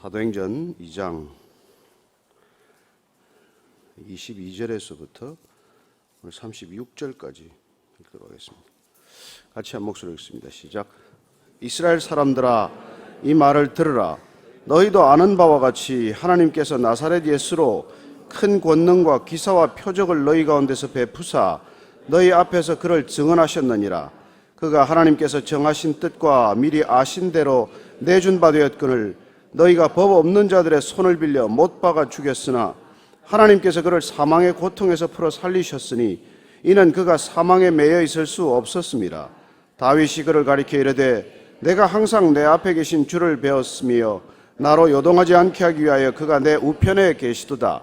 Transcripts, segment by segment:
사도행전 2장 22절에서부터 오늘 36절까지 읽도록 하겠습니다. 같이 한 목소리로 읽습니다. 시작. 이스라엘 사람들아 이 말을 들으라. 너희도 아는 바와 같이 하나님께서 나사렛 예수로 큰 권능과 기사와 표적을 너희 가운데서 베푸사 너희 앞에서 그를 증언하셨느니라. 그가 하나님께서 정하신 뜻과 미리 아신 대로 내준 바 되었거늘 너희가 법 없는 자들의 손을 빌려 못 박아 죽였으나 하나님께서 그를 사망의 고통에서 풀어 살리셨으니 이는 그가 사망에 매여 있을 수 없었습니다. 다윗이 그를 가리켜 이르되 내가 항상 내 앞에 계신 주를 배웠으며 나로 요동하지 않게 하기 위하여 그가 내 우편에 계시도다.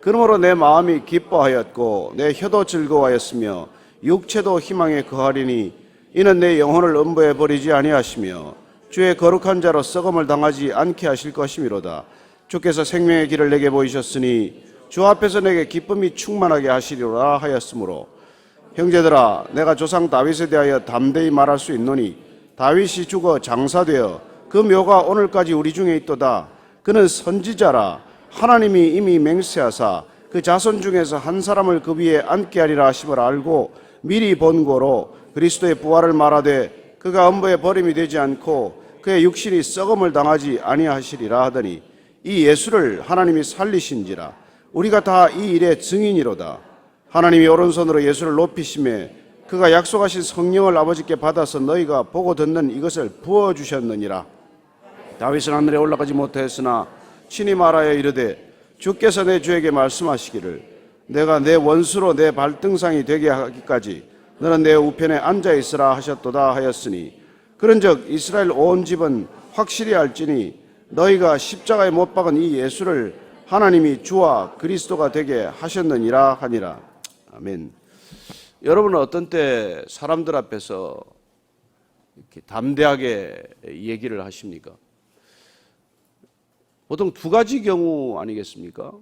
그러므로 내 마음이 기뻐하였고 내 혀도 즐거워하였으며 육체도 희망에 거하리니 이는 내 영혼을 음부에 버리지 아니하시며 주의 거룩한 자로 썩음을 당하지 않게 하실 것이미로다. 주께서 생명의 길을 내게 보이셨으니 주 앞에서 내게 기쁨이 충만하게 하시리라 하였으므로 형제들아 내가 조상 다윗에 대하여 담대히 말할 수 있노니 다윗이 죽어 장사되어 그 묘가 오늘까지 우리 중에 있도다. 그는 선지자라 하나님이 이미 맹세하사 그 자손 중에서 한 사람을 그 위에 앉게 하리라 하심을 알고 미리 본고로 그리스도의 부활을 말하되 그가 엄부에 버림이 되지 않고 그의 육신이 썩음을 당하지 아니하시리라 하더니 이 예수를 하나님이 살리신지라. 우리가 다 이 일의 증인이로다. 하나님이 오른손으로 예수를 높이심에 그가 약속하신 성령을 아버지께 받아서 너희가 보고 듣는 이것을 부어 주셨느니라. 다윗은 하늘에 올라가지 못하였으나 친히 말하여 이르되 주께서 내 주에게 말씀하시기를 내가 내 원수로 내 발등상이 되게 하기까지 너는 내 우편에 앉아 있으라 하셨도다 하였으니 그런즉 이스라엘 온 집은 확실히 알지니 너희가 십자가에 못 박은 이 예수를 하나님이 주와 그리스도가 되게 하셨느니라 하니라 아멘. 여러분은 어떤 때 사람들 앞에서 이렇게 담대하게 얘기를 하십니까? 보통 두 가지 경우 아니겠습니까?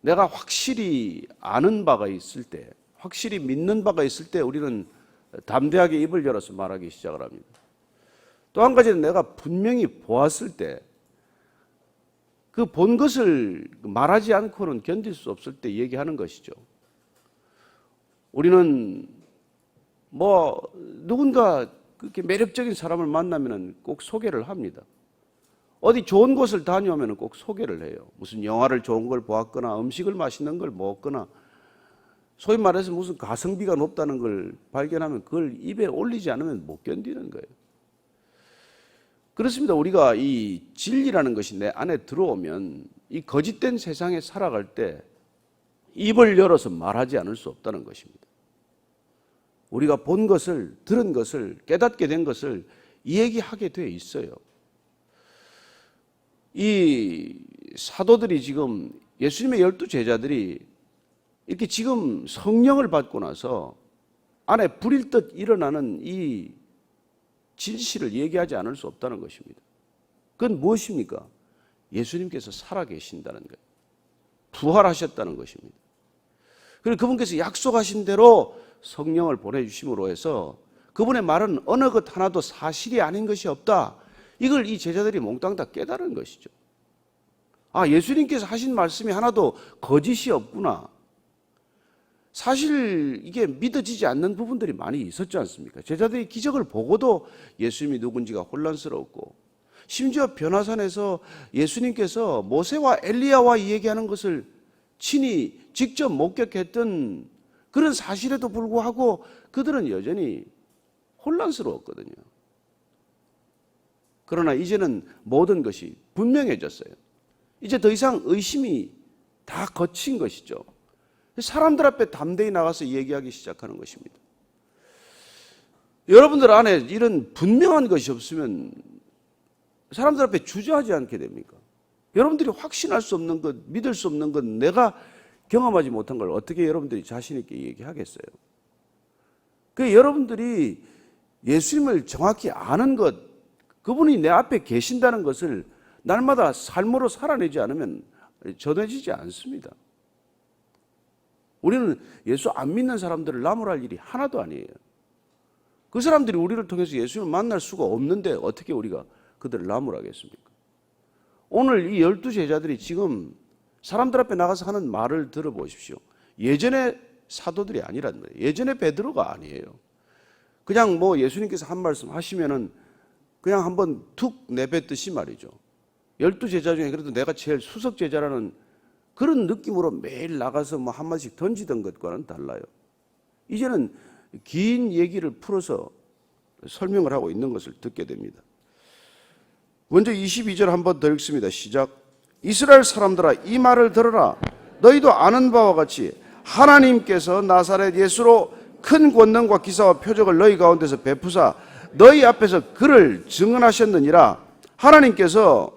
내가 확실히 아는 바가 있을 때, 확실히 믿는 바가 있을 때 우리는 담대하게 입을 열어서 말하기 시작을 합니다. 또 한 가지는 내가 분명히 보았을 때, 그 본 것을 말하지 않고는 견딜 수 없을 때 얘기하는 것이죠. 우리는 뭐 누군가 그렇게 매력적인 사람을 만나면 꼭 소개를 합니다. 어디 좋은 곳을 다녀오면 꼭 소개를 해요. 무슨 영화를 좋은 걸 보았거나 음식을 맛있는 걸 먹거나 소위 말해서 무슨 가성비가 높다는 걸 발견하면 그걸 입에 올리지 않으면 못 견디는 거예요. 그렇습니다. 우리가 이 진리라는 것이 내 안에 들어오면 이 거짓된 세상에 살아갈 때 입을 열어서 말하지 않을 수 없다는 것입니다. 우리가 본 것을, 들은 것을, 깨닫게 된 것을 이야기하게 돼 있어요. 이 사도들이 지금 예수님의 열두 제자들이 이렇게 지금 성령을 받고 나서 안에 불일 듯 일어나는 이 진실을 얘기하지 않을 수 없다는 것입니다. 그건 무엇입니까? 예수님께서 살아계신다는 거예요. 부활하셨다는 것입니다. 그리고 그분께서 약속하신 대로 성령을 보내주심으로 해서 그분의 말은 어느 것 하나도 사실이 아닌 것이 없다. 이걸 이 제자들이 몽땅 다 깨달은 것이죠. 아, 예수님께서 하신 말씀이 하나도 거짓이 없구나. 사실 이게 믿어지지 않는 부분들이 많이 있었지 않습니까? 제자들이 기적을 보고도 예수님이 누군지가 혼란스러웠고, 심지어 변화산에서 예수님께서 모세와 엘리야와 얘기하는 것을 친히 직접 목격했던 그런 사실에도 불구하고 그들은 여전히 혼란스러웠거든요. 그러나 이제는 모든 것이 분명해졌어요. 이제 더 이상 의심이 다 거친 것이죠. 사람들 앞에 담대히 나가서 얘기하기 시작하는 것입니다. 여러분들 안에 이런 분명한 것이 없으면 사람들 앞에 주저하지 않게 됩니까? 여러분들이 확신할 수 없는 것, 믿을 수 없는 것, 내가 경험하지 못한 걸 어떻게 여러분들이 자신있게 얘기하겠어요? 그 여러분들이 예수님을 정확히 아는 것, 그분이 내 앞에 계신다는 것을 날마다 삶으로 살아내지 않으면 전해지지 않습니다. 우리는 예수 안 믿는 사람들을 나무랄 일이 하나도 아니에요. 그 사람들이 우리를 통해서 예수님을 만날 수가 없는데 어떻게 우리가 그들을 나무라겠습니까? 오늘 이 열두 제자들이 지금 사람들 앞에 나가서 하는 말을 들어보십시오. 예전에 사도들이 아니란 말이에요. 예전에 베드로가 아니에요. 그냥 뭐 예수님께서 한 말씀 하시면은 그냥 한번 툭 내뱉듯이 말이죠. 열두 제자 중에 그래도 내가 제일 수석 제자라는 그런 느낌으로 매일 나가서 뭐 한마디씩 던지던 것과는 달라요. 이제는 긴 얘기를 풀어서 설명을 하고 있는 것을 듣게 됩니다. 먼저 22절 한번 더 읽습니다. 시작. 이스라엘 사람들아 이 말을 들어라. 너희도 아는 바와 같이 하나님께서 나사렛 예수로 큰 권능과 기사와 표적을 너희 가운데서 베푸사 너희 앞에서 그를 증언하셨느니라. 하나님께서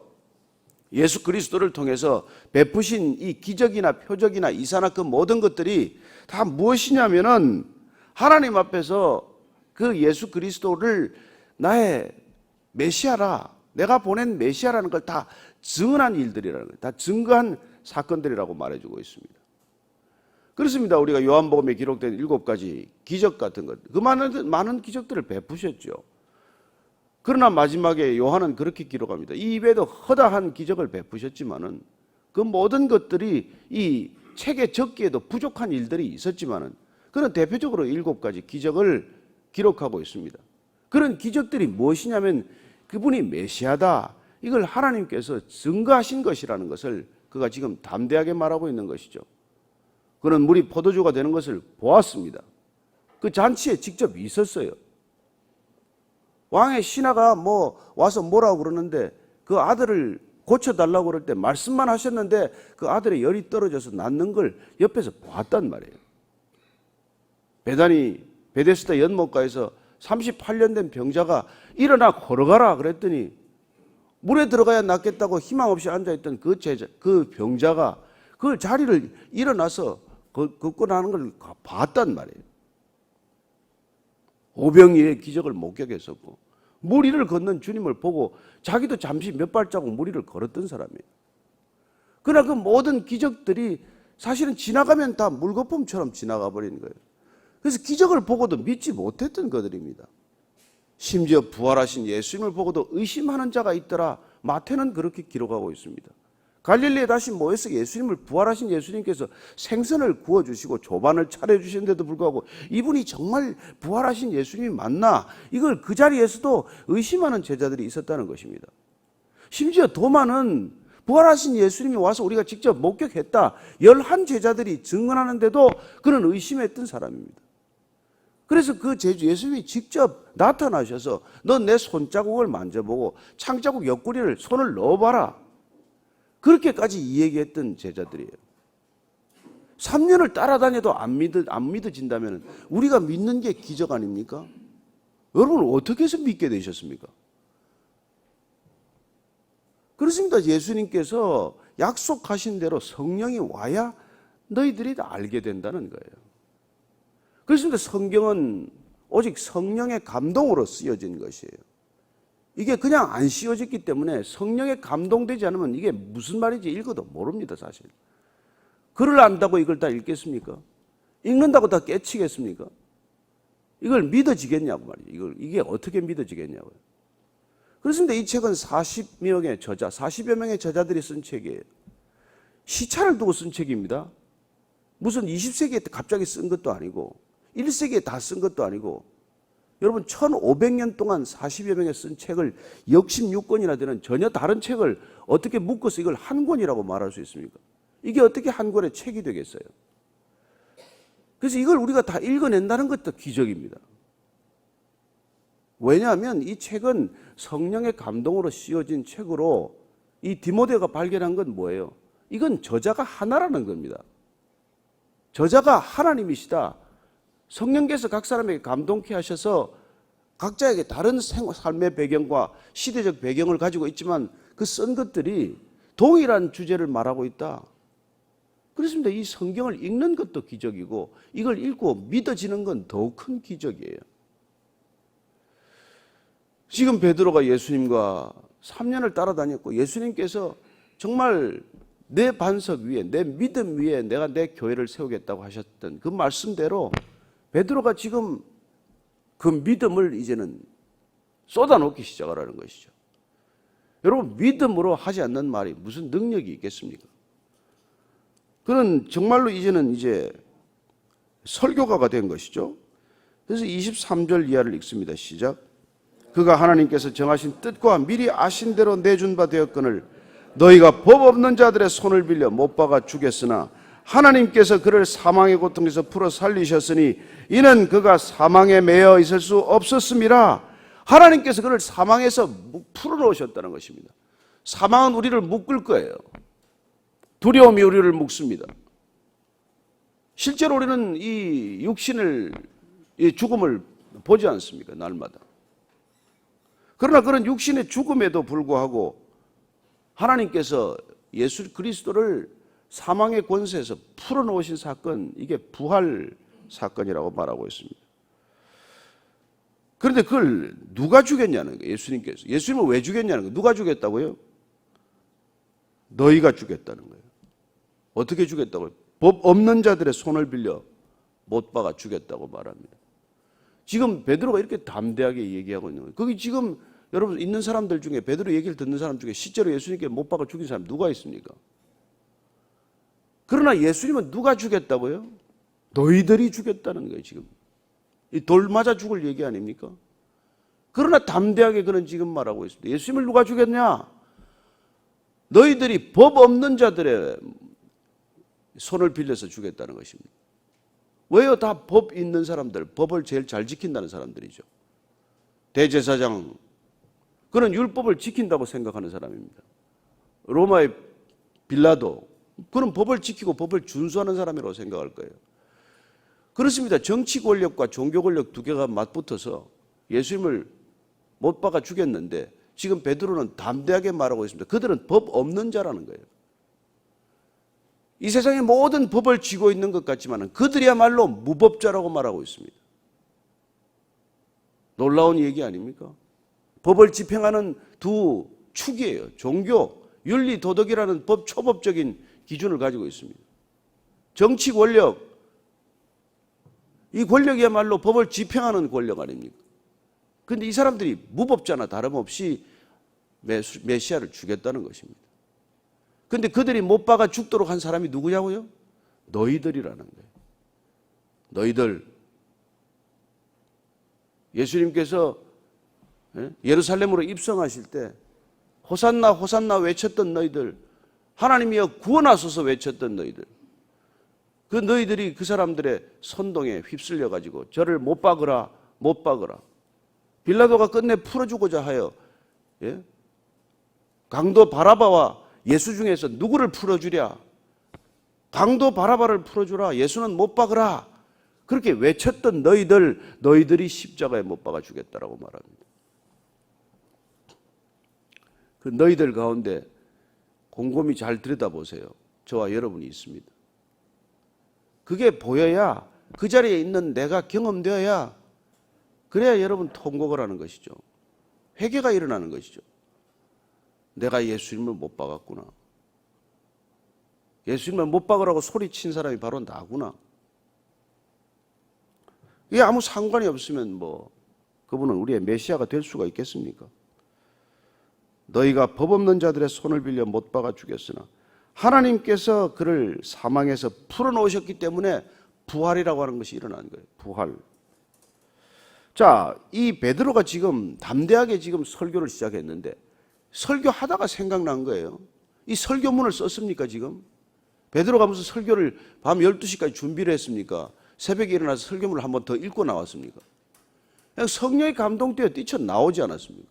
예수 그리스도를 통해서 베푸신 이 기적이나 표적이나 이사나 그 모든 것들이 다 무엇이냐면은 하나님 앞에서 그 예수 그리스도를 나의 메시아라, 내가 보낸 메시아라는 걸 다 증언한 일들이라는 거예요. 다 증거한 사건들이라고 말해주고 있습니다. 그렇습니다. 우리가 요한복음에 기록된 일곱 가지 기적 같은 것, 그 많은 많은 기적들을 베푸셨죠. 그러나 마지막에 요한은 그렇게 기록합니다. 이 입에도 허다한 기적을 베푸셨지만은 그 모든 것들이 이 책에 적기에도 부족한 일들이 있었지만은 그런 대표적으로 일곱 가지 기적을 기록하고 있습니다. 그런 기적들이 무엇이냐면 그분이 메시아다. 이걸 하나님께서 증거하신 것이라는 것을 그가 지금 담대하게 말하고 있는 것이죠. 그는 물이 포도주가 되는 것을 보았습니다. 그 잔치에 직접 있었어요. 왕의 신하가 뭐 와서 뭐라고 그러는데 그 아들을 고쳐달라고 그럴 때 말씀만 하셨는데 그 아들의 열이 떨어져서 낫는 걸 옆에서 보았단 말이에요. 배단이 베데스다 연못가에서 38년 된 병자가 일어나 걸어가라 그랬더니 물에 들어가야 낫겠다고 희망 없이 앉아있던 그 제자, 그 병자가 그 자리를 일어나서 그, 걷고 나는 걸 봤단 말이에요. 오병이의 기적을 목격했었고 물 위를 걷는 주님을 보고 자기도 잠시 몇 발자국 물 위를 걸었던 사람이에요. 그러나 그 모든 기적들이 사실은 지나가면 다 물거품처럼 지나가 버리는 거예요. 그래서 기적을 보고도 믿지 못했던 것들입니다. 심지어 부활하신 예수님을 보고도 의심하는 자가 있더라. 마태는 그렇게 기록하고 있습니다. 갈릴리에 다시 모여서 예수님을 부활하신 예수님께서 생선을 구워주시고 조반을 차려주시는데도 불구하고 이분이 정말 부활하신 예수님이 맞나? 이걸 그 자리에서도 의심하는 제자들이 있었다는 것입니다. 심지어 도마는 부활하신 예수님이 와서 우리가 직접 목격했다. 열한 제자들이 증언하는데도 그는 의심했던 사람입니다. 그래서 그 제주 예수님이 직접 나타나셔서 너내 손자국을 만져보고 창자국 옆구리를 손을 넣어봐라. 그렇게까지 이야기했던 제자들이에요. 3년을 따라다녀도 안, 믿어, 안 믿어진다면 우리가 믿는 게 기적 아닙니까? 여러분 어떻게 해서 믿게 되셨습니까? 그렇습니다. 예수님께서 약속하신 대로 성령이 와야 너희들이 다 알게 된다는 거예요. 그렇습니다. 성경은 오직 성령의 감동으로 쓰여진 것이에요. 이게 그냥 안 씌워졌기 때문에 성령에 감동되지 않으면 이게 무슨 말인지 읽어도 모릅니다, 사실. 글을 안다고 이걸 다 읽겠습니까? 읽는다고 다 깨치겠습니까? 이걸 믿어지겠냐고 말이죠. 이걸, 이게 어떻게 믿어지겠냐고요. 그렇습니다. 이 책은 40명의 저자, 40여 명의 저자들이 쓴 책이에요. 시차를 두고 쓴 책입니다. 무슨 20세기에 갑자기 쓴 것도 아니고, 1세기에 다 쓴 것도 아니고, 여러분 1500년 동안 40여 명이 쓴 책을 66권이나 되는 전혀 다른 책을 어떻게 묶어서 이걸 한 권이라고 말할 수 있습니까? 이게 어떻게 한 권의 책이 되겠어요? 그래서 이걸 우리가 다 읽어낸다는 것도 기적입니다. 왜냐하면 이 책은 성령의 감동으로 씌워진 책으로 이 디모데가 발견한 건 뭐예요? 이건 저자가 하나라는 겁니다. 저자가 하나님이시다. 성령께서 각 사람에게 감동케 하셔서 각자에게 다른 생, 삶의 배경과 시대적 배경을 가지고 있지만 그 쓴 것들이 동일한 주제를 말하고 있다. 그렇습니다. 이 성경을 읽는 것도 기적이고 이걸 읽고 믿어지는 건 더욱 큰 기적이에요. 지금 베드로가 예수님과 3년을 따라다녔고 예수님께서 정말 내 반석 위에 내 믿음 위에 내가 내 교회를 세우겠다고 하셨던 그 말씀대로 베드로가 지금 그 믿음을 이제는 쏟아놓기 시작하라는 것이죠. 여러분 믿음으로 하지 않는 말이 무슨 능력이 있겠습니까? 그는 정말로 이제는 이제 설교가가 된 것이죠. 그래서 23절 이하를 읽습니다. 시작. 그가 하나님께서 정하신 뜻과 미리 아신 대로 내준 바 되었거늘 너희가 법 없는 자들의 손을 빌려 못 박아 죽였으나 하나님께서 그를 사망의 고통에서 풀어 살리셨으니 이는 그가 사망에 매여 있을 수 없었음이라 하나님께서 그를 사망에서 풀어 놓으셨다는 것입니다. 사망은 우리를 묶을 거예요. 두려움이 우리를 묶습니다. 실제로 우리는 이 육신을 이 죽음을 보지 않습니까? 날마다. 그러나 그런 육신의 죽음에도 불구하고 하나님께서 예수 그리스도를 사망의 권세에서 풀어놓으신 사건, 이게 부활 사건이라고 말하고 있습니다. 그런데 그걸 누가 죽였냐는 거예요, 예수님께서. 예수님을 왜 죽였냐는 거예요. 누가 죽였다고요? 너희가 죽였다는 거예요. 어떻게 죽였다고요? 법 없는 자들의 손을 빌려 못 박아 죽였다고 말합니다. 지금 베드로가 이렇게 담대하게 얘기하고 있는 거예요. 거기 지금 여러분 있는 사람들 중에 베드로 얘기를 듣는 사람 중에 실제로 예수님께 못 박아 죽인 사람 누가 있습니까? 그러나 예수님은 누가 죽였다고요? 너희들이 죽였다는 거예요, 지금. 이 돌 맞아 죽을 얘기 아닙니까? 그러나 담대하게 그는 지금 말하고 있습니다. 예수님을 누가 죽였냐? 너희들이 법 없는 자들의 손을 빌려서 죽였다는 것입니다. 왜요? 다 법 있는 사람들, 법을 제일 잘 지킨다는 사람들이죠. 대제사장, 그는 율법을 지킨다고 생각하는 사람입니다. 로마의 빌라도, 그는 법을 지키고 법을 준수하는 사람이라고 생각할 거예요. 그렇습니다. 정치 권력과 종교 권력 두 개가 맞붙어서 예수님을 못 박아 죽였는데 지금 베드로는 담대하게 말하고 있습니다. 그들은 법 없는 자라는 거예요. 이 세상의 모든 법을 쥐고 있는 것 같지만 그들이야말로 무법자라고 말하고 있습니다. 놀라운 얘기 아닙니까? 법을 집행하는 두 축이에요. 종교, 윤리, 도덕이라는 법 초법적인 기준을 가지고 있습니다. 정치 권력, 이 권력이야말로 법을 집행하는 권력 아닙니까? 근데 이 사람들이 무법자나 다름없이 메시아를 죽였다는 것입니다. 근데 그들이 못 박아 죽도록 한 사람이 누구냐고요? 너희들이라는 거예요. 너희들. 예수님께서 예? 예루살렘으로 입성하실 때 호산나 호산나 외쳤던 너희들 하나님이여 구원하소서 외쳤던 너희들. 그 너희들이 그 사람들의 선동에 휩쓸려 가지고 저를 못 박으라 못 박으라. 빌라도가 끝내 풀어주고자 하여 예? 강도 바라바와 예수 중에서 누구를 풀어주랴? 강도 바라바를 풀어주라. 예수는 못 박으라. 그렇게 외쳤던 너희들 너희들이 십자가에 못 박아 주겠다라고 말합니다. 그 너희들 가운데 곰곰이 잘 들여다보세요. 저와 여러분이 있습니다. 그게 보여야 그 자리에 있는 내가 경험되어야 그래야 여러분 통곡을 하는 것이죠. 회개가 일어나는 것이죠. 내가 예수님을 못 박았구나. 예수님을 못 박으라고 소리친 사람이 바로 나구나. 이게 아무 상관이 없으면 뭐 그분은 우리의 메시아가 될 수가 있겠습니까? 너희가 법 없는 자들의 손을 빌려 못 박아 죽였으나 하나님께서 그를 사망에서 풀어 놓으셨기 때문에 부활이라고 하는 것이 일어난 거예요. 부활. 자, 이 베드로가 지금 담대하게 지금 설교를 시작했는데 설교하다가 생각난 거예요. 이 설교문을 썼습니까, 지금? 베드로가 무슨 설교를 밤 12시까지 준비를 했습니까? 새벽에 일어나서 설교문을 한 번 더 읽고 나왔습니까? 그냥 성령의 감동되어 뛰쳐 나오지 않았습니까?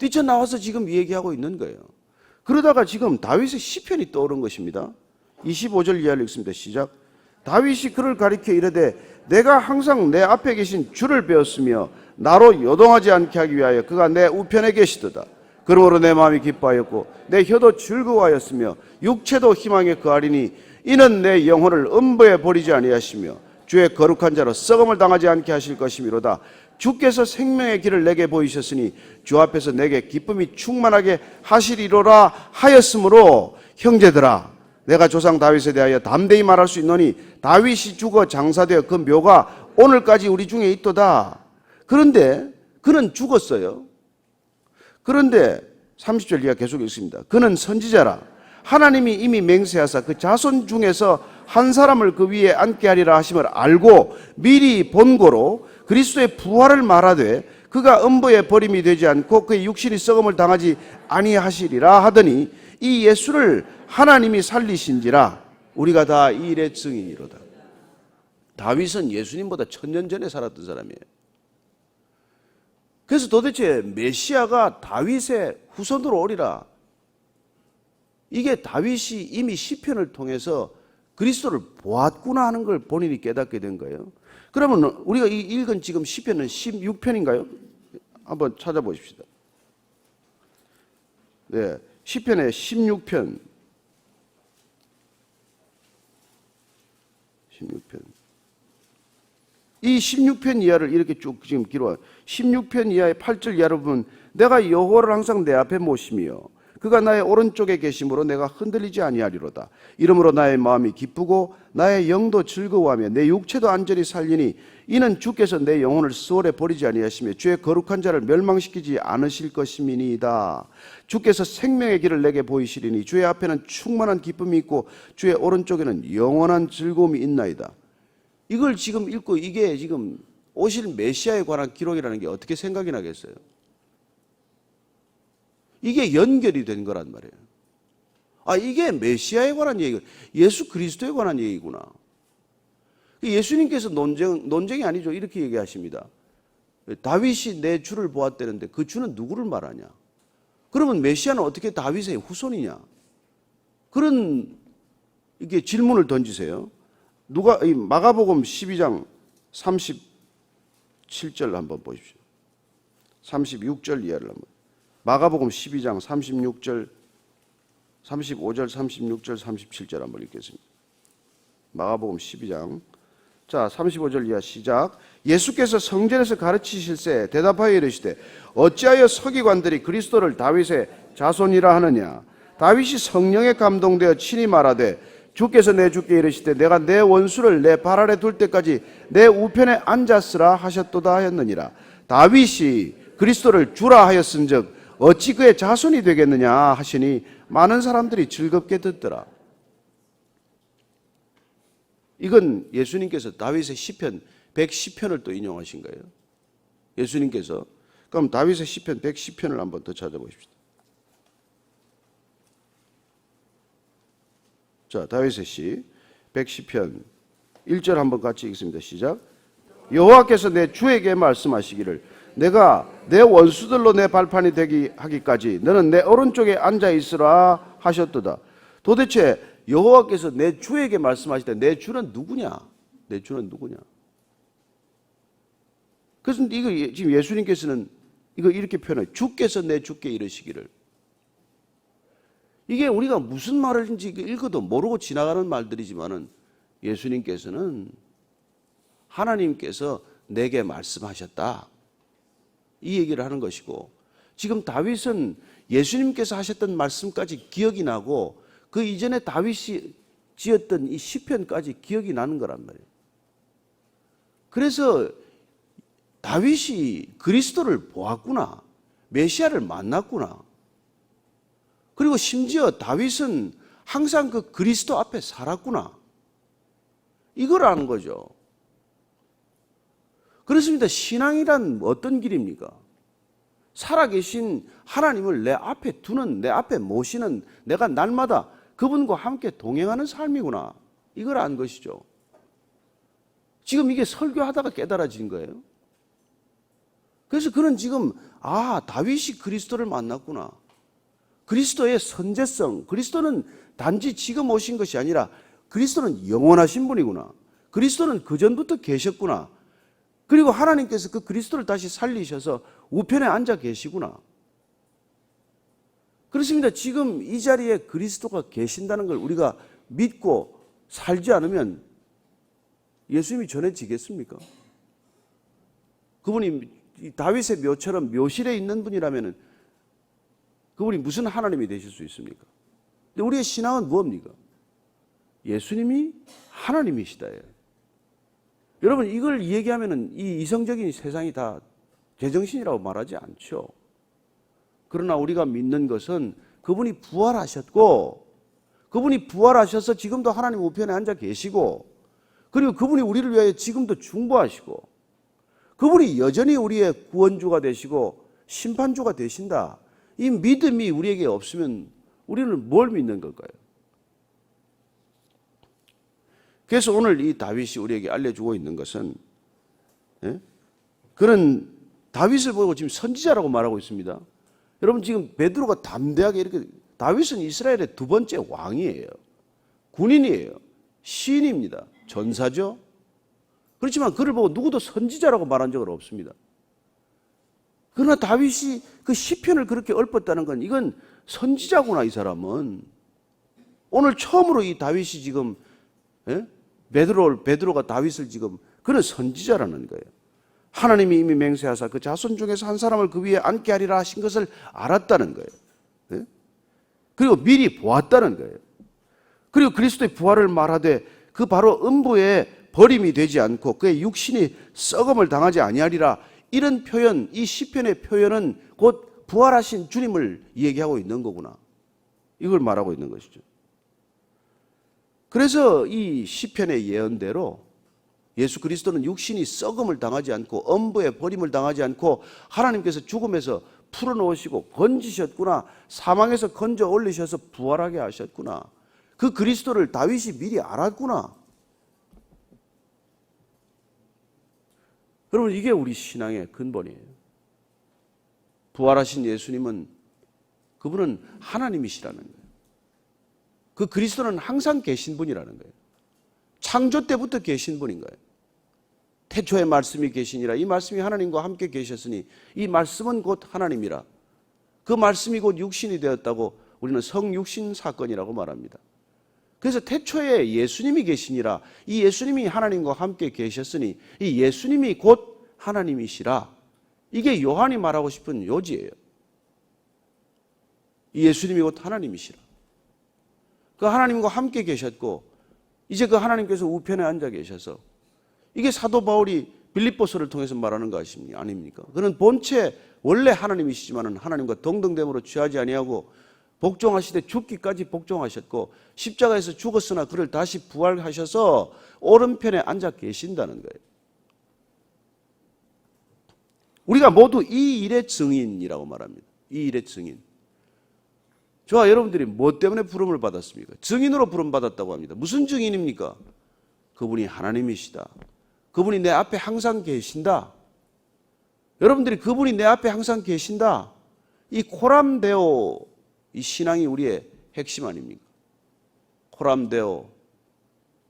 뛰쳐나와서 지금 얘기하고 있는 거예요. 그러다가 지금 다윗의 시편이 떠오른 것입니다. 25절 이하를 읽습니다. 시작. 다윗이 그를 가리켜 이르되 내가 항상 내 앞에 계신 주를 배웠으며 나로 요동하지 않게 하기 위하여 그가 내 우편에 계시도다. 그러므로 내 마음이 기뻐하였고 내 혀도 즐거워하였으며 육체도 희망에 거하리니 이는 내 영혼을 음부에 버리지 아니하시며 주의 거룩한 자로 썩음을 당하지 않게 하실 것이미로다. 주께서 생명의 길을 내게 보이셨으니 주 앞에서 내게 기쁨이 충만하게 하시리로라 하였으므로 형제들아 내가 조상 다윗에 대하여 담대히 말할 수 있노니 다윗이 죽어 장사되어 그 묘가 오늘까지 우리 중에 있도다. 그런데 그는 죽었어요. 그런데 30절 이하 계속 읽습니다. 그는 선지자라 하나님이 이미 맹세하사 그 자손 중에서 한 사람을 그 위에 앉게 하리라 하심을 알고 미리 본고로 그리스도의 부활을 말하되 그가 음부에 버림이 되지 않고 그의 육신이 썩음을 당하지 아니하시리라 하더니 이 예수를 하나님이 살리신지라 우리가 다 이 일의 증인이로다. 다윗은 예수님보다 천년 전에 살았던 사람이에요. 그래서 도대체 메시아가 다윗의 후손으로 오리라. 이게 다윗이 이미 시편을 통해서 그리스도를 보았구나 하는 걸 본인이 깨닫게 된 거예요. 그러면 우리가 이 읽은 지금 시편은 16편인가요? 한번 찾아보십시다. 네. 시편의 16편. 16편. 이 16편 이하를 이렇게 쭉 지금 기록한 16편 이하의 8절 이하를 보면 내가 여호와를 항상 내 앞에 모시며 그가 나의 오른쪽에 계심으로 내가 흔들리지 아니하리로다. 이러므로 나의 마음이 기쁘고 나의 영도 즐거워하며 내 육체도 안전히 살리니 이는 주께서 내 영혼을 수월에 버리지 아니하시며 주의 거룩한 자를 멸망시키지 않으실 것임이니이다. 주께서 생명의 길을 내게 보이시리니 주의 앞에는 충만한 기쁨이 있고 주의 오른쪽에는 영원한 즐거움이 있나이다. 이걸 지금 읽고 이게 지금 오실 메시아에 관한 기록이라는 게 어떻게 생각이 나겠어요? 이게 연결이 된 거란 말이에요. 아, 이게 메시아에 관한 얘기, 예수 그리스도에 관한 얘기구나. 예수님께서 논쟁, 논쟁이 아니죠. 이렇게 얘기하십니다. 다윗이 내 주를 보았다는데 그 주는 누구를 말하냐? 그러면 메시아는 어떻게 다윗의 후손이냐? 그런 이게 질문을 던지세요. 누가 이 마가복음 12장 37절 한번 보십시오. 36절 이하를 한번. 마가복음 12장 36절 35절 36절 37절 한번 읽겠습니다. 마가복음 12장. 자 35절 이하 시작. 예수께서 성전에서 가르치실세 대답하여 이르시되 어찌하여 서기관들이 그리스도를 다윗의 자손이라 하느냐? 다윗이 성령에 감동되어 친히 말하되 주께서 내 주께 이르시되 내가 내 원수를 내 발 아래 둘 때까지 내 우편에 앉았으라 하셨도다 하였느니라. 다윗이 그리스도를 주라 하였은즉 어찌 그의 자손이 되겠느냐 하시니 많은 사람들이 즐겁게 듣더라. 이건 예수님께서 다윗의 시편 110편을 또 인용하신 거예요. 예수님께서 그럼 다윗의 시편 110편을 한번 더 찾아보십시다. 자, 다윗의 시 110편 1절 한번 같이 읽습니다. 시작. 여호와께서 내 주에게 말씀하시기를 내가 내 원수들로 내 발판이 되기 하기까지 너는 내 오른쪽에 앉아 있으라 하셨도다. 도대체 여호와께서 내 주에게 말씀하실 때내 주는 누구냐? 내 주는 누구냐? 그래서 이거 예- 지금 예수님께서는 이거 이렇게 표현해요. 주께서 내 주께 이르시기를. 이게 우리가 무슨 말인지 읽어도 모르고 지나가는 말들이지만은 예수님께서는 하나님께서 내게 말씀하셨다. 이 얘기를 하는 것이고 지금 다윗은 예수님께서 하셨던 말씀까지 기억이 나고 그 이전에 다윗이 지었던 이 시편까지 기억이 나는 거란 말이에요. 그래서 다윗이 그리스도를 보았구나. 메시아를 만났구나. 그리고 심지어 다윗은 항상 그 그리스도 앞에 살았구나. 이걸 아는 거죠. 그렇습니다. 신앙이란 어떤 길입니까? 살아계신 하나님을 내 앞에 두는, 내 앞에 모시는 내가 날마다 그분과 함께 동행하는 삶이구나. 이걸 안 것이죠. 지금 이게 설교하다가 깨달아진 거예요. 그래서 그는 지금, 아, 다윗이 그리스도를 만났구나. 그리스도의 선제성, 그리스도는 단지 지금 오신 것이 아니라 그리스도는 영원하신 분이구나. 그리스도는 그전부터 계셨구나. 그리고 하나님께서 그 그리스도를 다시 살리셔서 우편에 앉아 계시구나. 그렇습니다. 지금 이 자리에 그리스도가 계신다는 걸 우리가 믿고 살지 않으면 예수님이 전해지겠습니까? 그분이 다윗의 묘처럼 묘실에 있는 분이라면 그분이 무슨 하나님이 되실 수 있습니까? 근데 우리의 신앙은 무엇입니까? 예수님이 하나님이시다예요. 여러분 이걸 얘기하면은 이 이성적인 세상이 다 제정신이라고 말하지 않죠. 그러나 우리가 믿는 것은 그분이 부활하셨고 그분이 부활하셔서 지금도 하나님 우편에 앉아 계시고 그리고 그분이 우리를 위하여 지금도 중보하시고 그분이 여전히 우리의 구원주가 되시고 심판주가 되신다. 이 믿음이 우리에게 없으면 우리는 뭘 믿는 걸까요? 그래서 오늘 이 다윗이 우리에게 알려주고 있는 것은 예? 그런 다윗을 보고 지금 선지자라고 말하고 있습니다. 여러분 지금 베드로가 담대하게 이렇게 다윗은 이스라엘의 두 번째 왕이에요. 군인이에요. 시인입니다. 전사죠. 그렇지만 그를 보고 누구도 선지자라고 말한 적은 없습니다. 그러나 다윗이 그 시편을 그렇게 읊었다는 건 이건 선지자구나 이 사람은 오늘 처음으로 이 다윗이 지금 예? 베드로 베드로가 다윗을 지금 그런 선지자라는 거예요. 하나님이 이미 맹세하사 그 자손 중에서 한 사람을 그 위에 앉게 하리라 하신 것을 알았다는 거예요. 예? 그리고 미리 보았다는 거예요. 그리고 그리스도의 부활을 말하되 그 바로 음부에 버림이 되지 않고 그의 육신이 썩음을 당하지 아니하리라 이런 표현 이 시편의 표현은 곧 부활하신 주님을 얘기하고 있는 거구나. 이걸 말하고 있는 것이죠. 그래서 이 시편의 예언대로 예수 그리스도는 육신이 썩음을 당하지 않고 엄부에 버림을 당하지 않고 하나님께서 죽음에서 풀어놓으시고 건지셨구나 사망에서 건져 올리셔서 부활하게 하셨구나 그 그리스도를 다윗이 미리 알았구나. 여러분 이게 우리 신앙의 근본이에요. 부활하신 예수님은 그분은 하나님이시라는 거예요 그 그리스도는 항상 계신 분이라는 거예요 창조 때부터 계신 분인 거예요. 태초에 말씀이 계시니라 이 말씀이 하나님과 함께 계셨으니 이 말씀은 곧 하나님이라 그 말씀이 곧 육신이 되었다고 우리는 성육신 사건이라고 말합니다. 그래서 태초에 예수님이 계시니라 이 예수님이 하나님과 함께 계셨으니 이 예수님이 곧 하나님이시라 이게 요한이 말하고 싶은 요지예요. 이 예수님이 곧 하나님이시라. 그 하나님과 함께 계셨고 이제 그 하나님께서 우편에 앉아 계셔서 이게 사도 바울이 빌립보서를 통해서 말하는 거 아닙니까? 그는 본체 원래 하나님이시지만은 하나님과 동등됨으로 취하지 아니하고 복종하시되 죽기까지 복종하셨고 십자가에서 죽었으나 그를 다시 부활하셔서 오른편에 앉아 계신다는 거예요. 우리가 모두 이 일의 증인이라고 말합니다. 이 일의 증인. 저와 여러분들이 뭐 때문에 부름을 받았습니까? 증인으로 부름 받았다고 합니다. 무슨 증인입니까? 그분이 하나님이시다. 그분이 내 앞에 항상 계신다. 여러분들이 그분이 내 앞에 항상 계신다. 이 코람데오 이 신앙이 우리의 핵심 아닙니까? 코람데오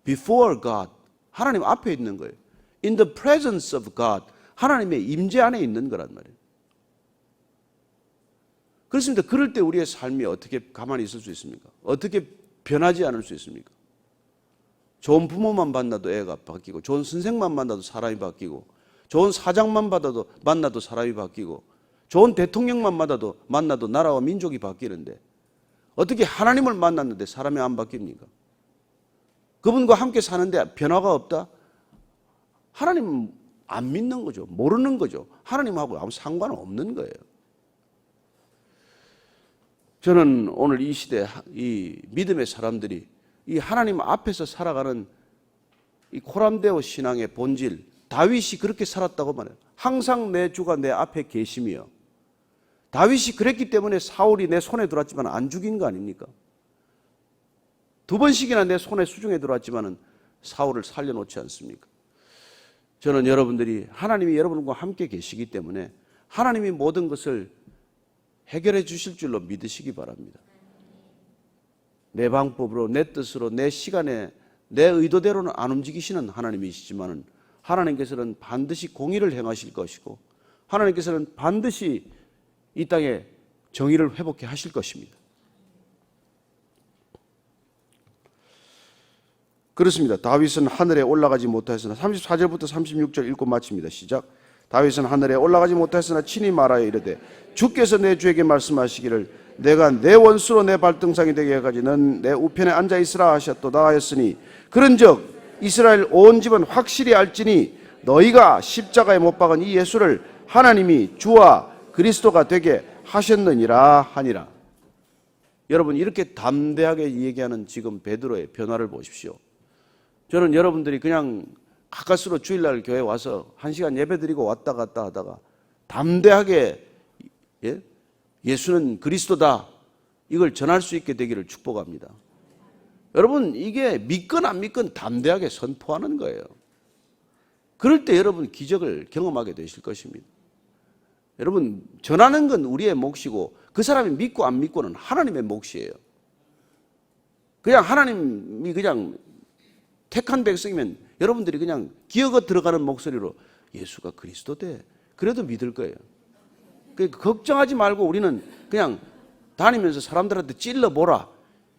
before God 하나님 앞에 있는 거예요. in the presence of God 하나님의 임재 안에 있는 거란 말이에요. 그렇습니다. 그럴 때 우리의 삶이 어떻게 가만히 있을 수 있습니까? 어떻게 변하지 않을 수 있습니까? 좋은 부모만 만나도 애가 바뀌고, 좋은 선생만 만나도 사람이 바뀌고, 좋은 사장만 받아도 만나도 사람이 바뀌고, 좋은 대통령만 만나도 만나도 나라와 민족이 바뀌는데 어떻게 하나님을 만났는데 사람이 안 바뀝니까? 그분과 함께 사는데 변화가 없다? 하나님 안 믿는 거죠. 모르는 거죠. 하나님하고 아무 상관없는 거예요. 저는 오늘 이 시대 이 믿음의 사람들이 이 하나님 앞에서 살아가는 이 코람데오 신앙의 본질 다윗이 그렇게 살았다고 말해요. 항상 내 주가 내 앞에 계심이요. 다윗이 그랬기 때문에 사울이 내 손에 들어왔지만 안 죽인 거 아닙니까? 두 번씩이나 내 손에 수중에 들어왔지만은 사울을 살려놓지 않습니까? 저는 여러분들이 하나님이 여러분과 함께 계시기 때문에 하나님이 모든 것을 해결해 주실 줄로 믿으시기 바랍니다. 내 방법으로, 내 뜻으로, 내 시간에, 내 의도대로는 안 움직이시는 하나님이시지만은 하나님께서는 반드시 공의를 행하실 것이고 하나님께서는 반드시 이 땅에 정의를 회복해 하실 것입니다. 그렇습니다. 다윗은 하늘에 올라가지 못하였으나 34절부터 36절 읽고 마칩니다. 시작. 다윗은 하늘에 올라가지 못하였으나 친히 말하여 이르되 주께서 내 주에게 말씀하시기를 내가 내 원수로 내 발등상이 되게 해가지 넌내 우편에 앉아 있으라 하셨도다 하였으니 그런즉 이스라엘 온 집은 확실히 알지니 너희가 십자가에 못 박은 이 예수를 하나님이 주와 그리스도가 되게 하셨느니라 하니라. 여러분 이렇게 담대하게 얘기하는 지금 베드로의 변화를 보십시오. 저는 여러분들이 그냥 가까스로 주일날 교회 와서 한 시간 예배 드리고 왔다 갔다 하다가 담대하게 예? 예수는 그리스도다 이걸 전할 수 있게 되기를 축복합니다. 여러분 이게 믿건 안 믿건 담대하게 선포하는 거예요. 그럴 때 여러분 기적을 경험하게 되실 것입니다. 여러분 전하는 건 우리의 몫이고 그 사람이 믿고 안 믿고는 하나님의 몫이에요. 그냥 하나님이 그냥 택한 백성이면 여러분들이 그냥 기어가 들어가는 목소리로 예수가 그리스도 돼. 그래도 믿을 거예요. 그 걱정하지 말고 우리는 그냥 다니면서 사람들한테 찔러보라.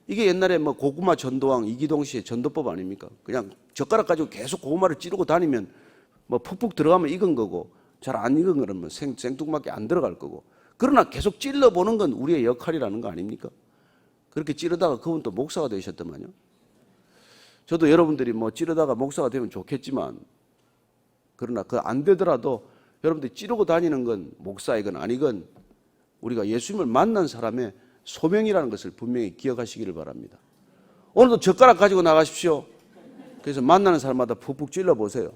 이게 옛날에 뭐 고구마 전도왕 이기동 씨의 전도법 아닙니까? 그냥 젓가락 가지고 계속 고구마를 찌르고 다니면 뭐 푹푹 들어가면 익은 거고 잘 안 익은 거는 생, 생뚱맞게 안 들어갈 거고 그러나 계속 찔러보는 건 우리의 역할이라는 거 아닙니까? 그렇게 찌르다가 그분 또 목사가 되셨더만요. 저도 여러분들이 뭐 찌르다가 목사가 되면 좋겠지만 그러나 그 안 되더라도 여러분들이 찌르고 다니는 건 목사이건 아니건 우리가 예수님을 만난 사람의 소명이라는 것을 분명히 기억하시기를 바랍니다. 오늘도 젓가락 가지고 나가십시오. 그래서 만나는 사람마다 푹푹 찔러 보세요.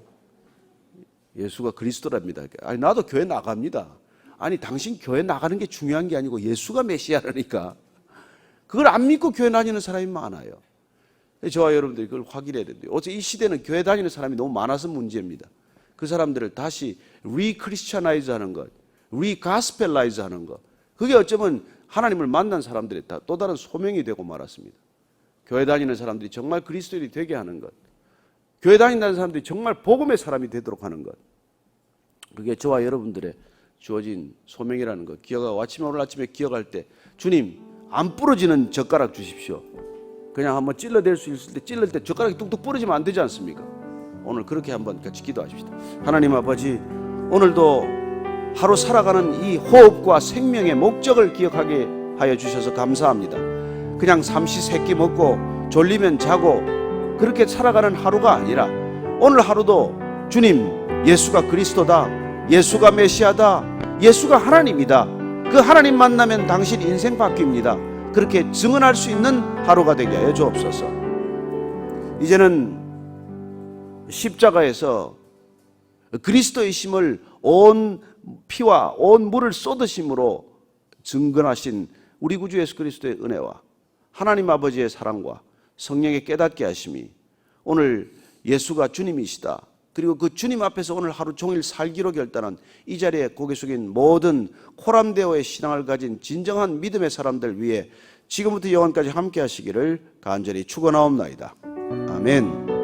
예수가 그리스도랍니다. 아니 나도 교회 나갑니다. 아니 당신 교회 나가는 게 중요한 게 아니고 예수가 메시아라니까. 그걸 안 믿고 교회 다니는 사람이 많아요. 저와 여러분들이 그걸 확인해야 된대요. 어제 이 시대는 교회 다니는 사람이 너무 많아서 문제입니다. 그 사람들을 다시 리크리스천나이즈 하는 것, 리가스펠라이즈 하는 것. 그게 어쩌면 하나님을 만난 사람들의 또 다른 소명이 되고 말았습니다. 교회 다니는 사람들이 정말 그리스도인이 되게 하는 것. 교회 다닌다는 사람들이 정말 복음의 사람이 되도록 하는 것. 그게 저와 여러분들의 주어진 소명이라는 것. 기억하고 아침에 오늘 아침에 기억할 때 주님 안 부러지는 젓가락 주십시오. 그냥 한번 찔러댈 수 있을 때 찔릴 때 젓가락이 뚝뚝 부러지면 안 되지 않습니까? 오늘 그렇게 한번 같이 기도하십시다. 하나님 아버지 오늘도 하루 살아가는 이 호흡과 생명의 목적을 기억하게 하여 주셔서 감사합니다. 그냥 삼시 세끼 먹고 졸리면 자고 그렇게 살아가는 하루가 아니라 오늘 하루도 주님 예수가 그리스도다. 예수가 메시아다. 예수가 하나님이다. 그 하나님 만나면 당신 인생 바뀝니다. 그렇게 증언할 수 있는 하루가 되게 하여 주옵소서. 이제는 십자가에서 그리스도의 심을 온 피와 온 물을 쏟으심으로 증거하신 우리 구주 예수 그리스도의 은혜와 하나님 아버지의 사랑과 성령의 깨닫게 하심이 오늘 예수가 주님이시다. 그리고 그 주님 앞에서 오늘 하루 종일 살기로 결단한 이 자리에 고개 숙인 모든 코람데오의 신앙을 가진 진정한 믿음의 사람들 위해 지금부터 영원까지 함께 하시기를 간절히 축원하옵나이다. 아멘.